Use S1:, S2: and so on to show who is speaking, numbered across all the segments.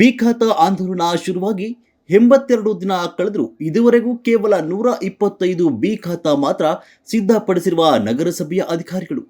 S1: B ಖಾತಾ ಆಂದೋಲನ ಶುರುವಾಗಿ ಎಂಬತ್ತೆರಡು ದಿನ ಕಳೆದರೂ ಇದುವರೆಗೂ ಕೇವಲ ನೂರ ಇಪ್ಪತ್ತೈದು ಬಿ ಖಾತಾ ಮಾತ್ರ ಸಿದ್ಧಪಡಿಸಿರುವ ನಗರಸಭೆಯ ಅಧಿಕಾರಿಗಳು.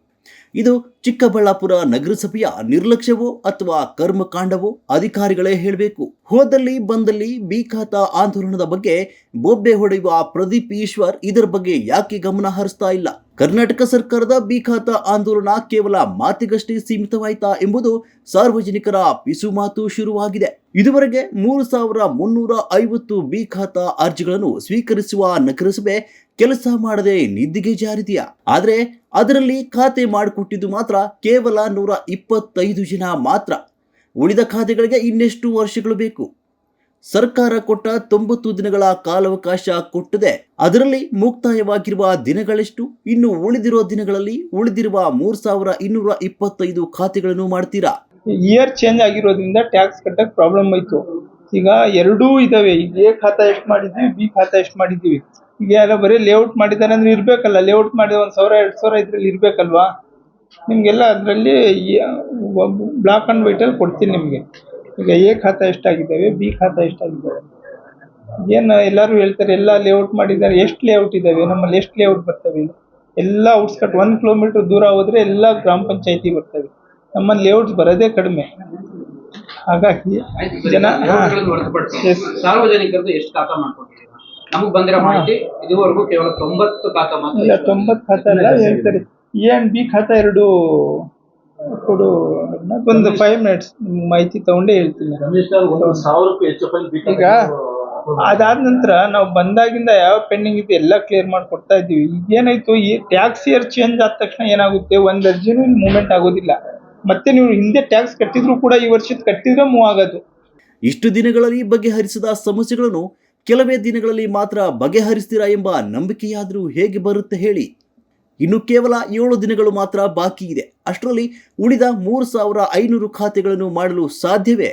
S1: ಇದು ಚಿಕ್ಕಬಳ್ಳಾಪುರ ನಗರಸಭೆಯ ನಿರ್ಲಕ್ಷ್ಯವೋ ಅಥವಾ ಕರ್ಮಕಾಂಡವೋ ಅಧಿಕಾರಿಗಳೇ ಹೇಳಬೇಕು. ಹೋದಲ್ಲಿ ಬಂದಲ್ಲಿ ಬಿ ಖಾತಾ ಆಂದೋಲನದ ಬಗ್ಗೆ ಬೊಬ್ಬೆ ಹೊಡೆಯುವ ಪ್ರದೀಪ್ ಈಶ್ವರ್ ಇದರ ಬಗ್ಗೆ ಯಾಕೆ ಗಮನ ಹರಿಸ್ತಾ ಇಲ್ಲ? ಕರ್ನಾಟಕ ಸರ್ಕಾರದ ಬಿ ಖಾತಾ ಆಂದೋಲನ ಕೇವಲ ಮಾತಿಗಷ್ಟೇ ಸೀಮಿತವಾಯಿತಾ ಎಂಬುದು ಸಾರ್ವಜನಿಕರ ಪಿಸುಮಾತು ಶುರುವಾಗಿದೆ. ಇದುವರೆಗೆ ಮೂರು ಸಾವಿರ ಮುನ್ನೂರ ಐವತ್ತು ಬಿ ಖಾತಾ ಅರ್ಜಿಗಳನ್ನು ಸ್ವೀಕರಿಸುವ ನಗರಸಭೆ ಕೆಲಸ ಮಾಡದೆ ನಿದ್ದಿಗೆ ಜಾರಿದೆಯಾ? ಆದರೆ ಅದರಲ್ಲಿ ಖಾತೆ ಮಾಡಿಕೊಟ್ಟಿದ್ದು ಮಾತ್ರ ಕೇವಲ ನೂರ ಇಪ್ಪತ್ತೈದು ಜನ ಮಾತ್ರ. ಉಳಿದ ಖಾತೆಗಳಿಗೆ ಇನ್ನೆಷ್ಟು ವರ್ಷಗಳು ಬೇಕು? ಸರ್ಕಾರ ಕೊಟ್ಟ ತೊಂಬತ್ತು ದಿನಗಳ ಕಾಲಾವಕಾಶ ಕೊಟ್ಟದೆ ಅದರಲ್ಲಿ ಮುಕ್ತಾಯವಾಗಿರುವ ದಿನಗಳೆಷ್ಟು? ಇನ್ನು ಉಳಿದಿರುವ ದಿನಗಳಲ್ಲಿ ಉಳಿದಿರುವ ಮೂರ್ ಸಾವಿರ ಇನ್ನೂರ ಇಪ್ಪತ್ತೈದು ಖಾತೆಗಳನ್ನು ಮಾಡ್ತೀರಾ?
S2: ಇಯರ್ ಚೇಂಜ್ ಆಗಿರೋದ್ರಿಂದ ಟ್ಯಾಕ್ಸ್ ಕಟ್ಟಕ್ಕೆ ಪ್ರಾಬ್ಲಮ್ ಆಯ್ತು. ಈಗ ಎರಡೂ ಇದಾವೆ. ಈಗ ಎ ಖಾತಾ ಎಷ್ಟು ಮಾಡಿದ್ವಿ ಬಿ ಖಾತಾ ಎಷ್ಟು ಮಾಡಿದ್ದೀವಿ ಈಗ ಎಲ್ಲ ಬರೀ ಲೇಔಟ್ ಮಾಡಿದ್ದಾರೆ ಅಂದ್ರೆ ಇರಬೇಕಲ್ಲ. ಲೇಔಟ್ ಮಾಡಿದ ಒಂದು ಸಾವಿರ, ಎರಡು ಸಾವಿರ ಇದ್ರಲ್ಲಿ ಇರ್ಬೇಕಲ್ವಾ? ನಿಮ್ಗೆಲ್ಲ ಅದರಲ್ಲಿ ಬ್ಲಾಕ್ ಅಂಡ್ ವೈಟ್ ಅಲ್ಲಿ ಕೊಡ್ತೀನಿ ನಿಮಗೆ. ಈಗ ಎ ಖಾತಾ ಎಷ್ಟಾಗಿದ್ದಾವೆ ಬಿ ಖಾತಾ ಎಷ್ಟಾಗಿದ್ದಾವೆ? ಏನು ಎಲ್ಲರೂ ಹೇಳ್ತಾರೆ ಎಲ್ಲ ಲೇಔಟ್ ಮಾಡಿದ್ದಾರೆ ಎಷ್ಟು ಲೇಔಟ್ ಇದ್ದಾವೆ ನಮ್ಮಲ್ಲಿ ಎಷ್ಟು ಲೇಔಟ್ ಬರ್ತವೆ? ಎಲ್ಲ ಔಟ್ಸ್ಕಟ್ ಒಂದು ಕಿಲೋಮೀಟರ್ ದೂರ ಹೋದರೆ ಎಲ್ಲ ಗ್ರಾಮ ಪಂಚಾಯತಿ ಬರ್ತವೆ. ನಮ್ಮಲ್ಲಿ ಲೇಔಟ್ಸ್ ಬರೋದೇ ಕಡಿಮೆ. ಹಾಗಾಗಿ ಜನ Yes.
S3: ಸಾರ್ವಜನಿಕರದ್ದು ಎಷ್ಟು ಖಾತಾ ಮಾಡ್ಕೊಂಡಿದ್ದೀರಾ ನಮಗೆ ಬಂದಿರೋ ಮಾಹಿತಿ ಇದುವರೆಗೂ ಕೇವಲ ತೊಂಬತ್ತು ಖಾತಾ ಮಾತ್ರ
S2: ಇಲ್ಲ ತೊಂಬತ್ತು ಖಾತಾ ಎಲ್ಲ ಹೇಳ್ತಾರೆ. ಎ ಅಂಡ್ ಬಿ ಖಾತಾ ಎರಡು ಕೊಡು. ಒಂದು ಫೈವ್ ಮಿನಿಟ್ಸ್ ಮಾಹಿತಿ ತಗೊಂಡೇ ಹೇಳ್ತೀನಿ. ಈಗ ಅದಾದ ನಂತರ ನಾವು ಬಂದಾಗಿಂದ ಯಾವ ಪೆಂಡಿಂಗ್ ಇದೆ ಎಲ್ಲ ಕ್ಲಿಯರ್ ಮಾಡಿ ಕೊಡ್ತಾ ಇದ್ದೀವಿ. ಈಗೇನಾಯ್ತು ಈ ಟ್ಯಾಕ್ಸ್ ಇಯರ್ ಚೇಂಜ್ ಆದ ತಕ್ಷಣ ಏನಾಗುತ್ತೆ? ಒಂದು ಅರ್ಜಿನೂ ಮೂವ್ಮೆಂಟ್ ಆಗೋದಿಲ್ಲ. ಮತ್ತೆ ನೀವು ಹಿಂದೆ ಟ್ಯಾಕ್ಸ್ ಕಟ್ಟಿದ್ರು ಕೂಡ ಈ ವರ್ಷದ ಕಟ್ಟಿದ್ರೆ ಮೂವ್ ಆಗೋದು.
S1: ಇಷ್ಟು ದಿನಗಳಲ್ಲಿ ಬಗೆಹರಿಸಿದ ಸಮಸ್ಯೆಗಳನ್ನು ಕೆಲವೇ ದಿನಗಳಲ್ಲಿ ಮಾತ್ರ ಬಗೆಹರಿಸ್ತೀರಾ ಎಂಬ ನಂಬಿಕೆಯಾದರೂ ಹೇಗೆ ಬರುತ್ತೆ ಹೇಳಿ ಇನ್ನು ಕೇವಲ ಏಳು ದಿನಗಳು ಮಾತ್ರ ಬಾಕಿ ಇದೆ ಅಷ್ಟರಲ್ಲಿ ಉಳಿದ ಮೂರು ಸಾವಿರ ಐನೂರು ಖಾತೆಗಳನ್ನು ಮಾಡಲು ಸಾಧ್ಯವೇ?